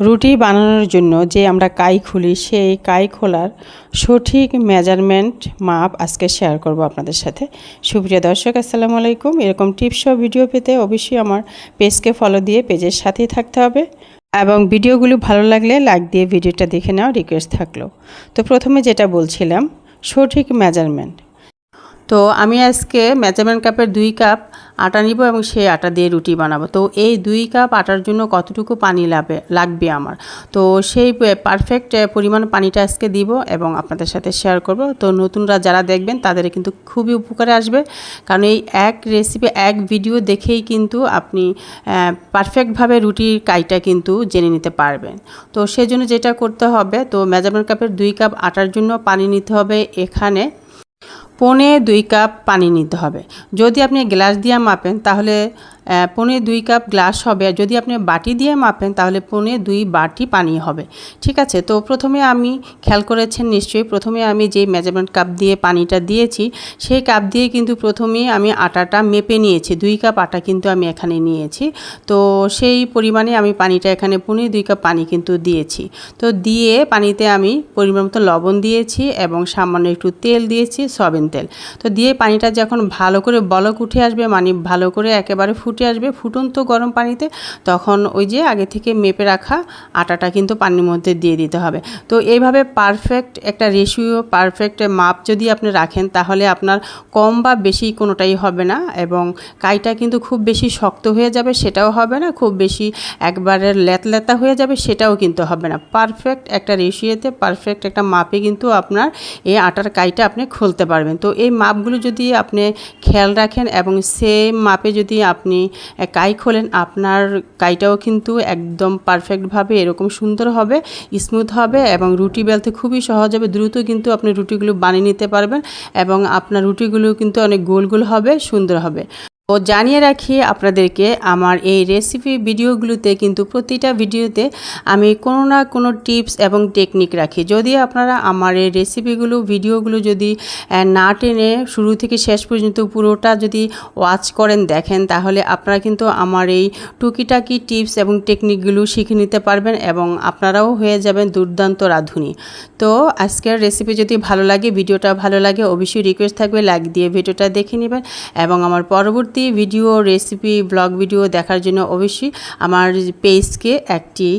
রুটি বানানোর জন্য যে আমরা কাই খুলি, সেই কাই খোলার সঠিক মেজারমেন্ট মাপ আজকে শেয়ার করব আপনাদের সাথে। সুপ্রিয় দর্শক, আসসালামু আলাইকুম। এরকম টিপস ও ভিডিও পেতে অবশ্যই আমার পেজকে ফলো দিয়ে পেজের সাথেই থাকতে হবে। এবং ভিডিওগুলো ভালো লাগলে লাইক দিয়ে ভিডিওটা দেখে নেওয়া রিকোয়েস্ট থাকল। তো প্রথমে যেটা বলছিলাম, সঠিক মেজারমেন্ট তো আমি আজকে মেজারমেন্ট কাপের দুই কাপ আটা নিব এবং সেই আটা দিয়ে রুটি বানাবো। তো এই দুই কাপ আটার জন্য কতটুকু পানি লাগবে লাগবে আমার? তো সেই পারফেক্ট পরিমাণ পানিটা আজকে দিব এবং আপনাদের সাথে শেয়ার করব। তো নতুনরা যারা দেখবেন, তাদের কিন্তু খুবই উপকারে আসবে। কারণ এই এক রেসিপি এক ভিডিও দেখেই কিন্তু আপনি পারফেক্টভাবে রুটির কাইটা কিন্তু জেনে নিতে পারবেন। তো সেজন্য যেটা করতে হবে, তো মেজারমেন্ট কাপের দুই কাপ আটার জন্য পানি নিতে হবে এখানে। পনে দুই কাপ পানি নিতে হবে। যদি আপনি গ্লাস দিয়ে মাপেন তাহলে পনে দুই কাপ গ্লাস হবে। আর যদি আপনি বাটি দিয়ে মাপেন, তাহলে পনে দুই বাটি পানি হবে। ঠিক আছে? তো প্রথমে আমি খেয়াল করেছেন নিশ্চয়ই, প্রথমে আমি যে মেজারমেন্ট কাপ দিয়ে পানিটা দিয়েছি, সেই কাপ দিয়ে কিন্তু প্রথমে আমি আটাটা মেপে নিয়েছি। দুই কাপ আটা কিন্তু আমি এখানে নিয়েছি। তো সেই পরিমাণে আমি পানিটা এখানে পনে দুই কাপ পানি কিন্তু দিয়েছি। তো দিয়ে পানিতে আমি পরিমাণ মতো লবণ দিয়েছি এবং সামান্য একটু তেল দিয়েছি, সয়াবিন তেল। তো দিয়ে পানিটা যখন ভালো করে বলক উঠে আসবে মানে ভালো করে একেবারে ফুট ফুটে আসবে ফুটন্ত গরম পানিতে, তখন ওই যে আগে থেকে মেপে রাখা আটাটা কিন্তু পানির মধ্যে দিয়ে দিতে হবে। তো এইভাবে পারফেক্ট একটা রেশিও পারফেক্ট মাপ যদি আপনি রাখেন, তাহলে আপনার কম বা বেশি কোনোটাই হবে না এবং কাইটা কিন্তু খুব বেশি শক্ত হয়ে যাবে, সেটাও হবে না। খুব বেশি একবারে লেতলেতা হয়ে যাবে, সেটাও কিন্তু হবে না। পারফেক্ট একটা রেশিওতে পারফেক্ট একটা মাপে কিন্তু আপনার এই আটার কাইটা আপনি খুলতে পারবেন। তো এই মাপগুলো যদি আপনি খেয়াল রাখেন এবং সেম মাপে যদি আপনি কাই খোলেন, আপনার কাইটাও কিন্তু একদম পারফেক্টভাবে এরকম সুন্দর হবে স্মুথ হবে এবং রুটি বেলতে খুবই সহজ হবে, দ্রুত কিন্তু আপনি রুটিগুলো বানিয়ে নিতে পারবেন এবং আপনার রুটিগুলো কিন্তু অনেক গোল গোল হবে, সুন্দর হবে। ও জানিয়ে রাখি আপনাদেরকে, আমার এই রেসিপি ভিডিওগুলোতে কিন্তু প্রতিটা ভিডিওতে আমি কোনো না কোনো টিপস এবং টেকনিক রাখি। যদি আপনারা আমার এই রেসিপিগুলো ভিডিওগুলো যদি না টেনে শুরু থেকে শেষ পর্যন্ত পুরোটা যদি ওয়াচ করেন, দেখেন, তাহলে আপনারা কিন্তু আমার এই টুকিটাকি টিপস এবং টেকনিকগুলো শিখে নিতে পারবেন এবং আপনারাও হয়ে যাবেন দুর্দান্ত রাঁধুনি। তো আজকের রেসিপি যদি ভালো লাগে, ভিডিওটা ভালো লাগে, অবশ্যই রিকোয়েস্ট থাকবে লাইক দিয়ে ভিডিওটা দেখে নেবেন এবং আমার পরবর্তী পরবর্তী ভিডিও রেসিপি ব্লগ ভিডিও দেখার জন্য অবশ্যই আমার পেজকে একটি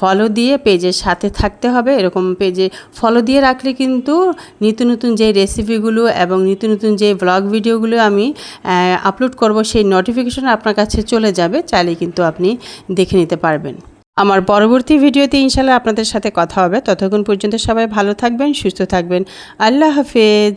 ফলো দিয়ে পেজের সাথে থাকতে হবে। এরকম পেজে ফলো দিয়ে রাখলে কিন্তু নিত্য নতুন যে রেসিপিগুলো এবং নিত্য নতুন যে ব্লগ ভিডিওগুলো আমি আপলোড করব, সেই নোটিফিকেশন আপনার কাছে চলে যাবে চাইলে কিন্তু আপনি দেখে নিতে পারবেন। আমার পরবর্তী ভিডিওতে ইনশাল্লাহ আপনাদের সাথে কথা হবে। ততক্ষণ পর্যন্ত সবাই ভালো থাকবেন, সুস্থ থাকবেন। আল্লাহ হাফেজ।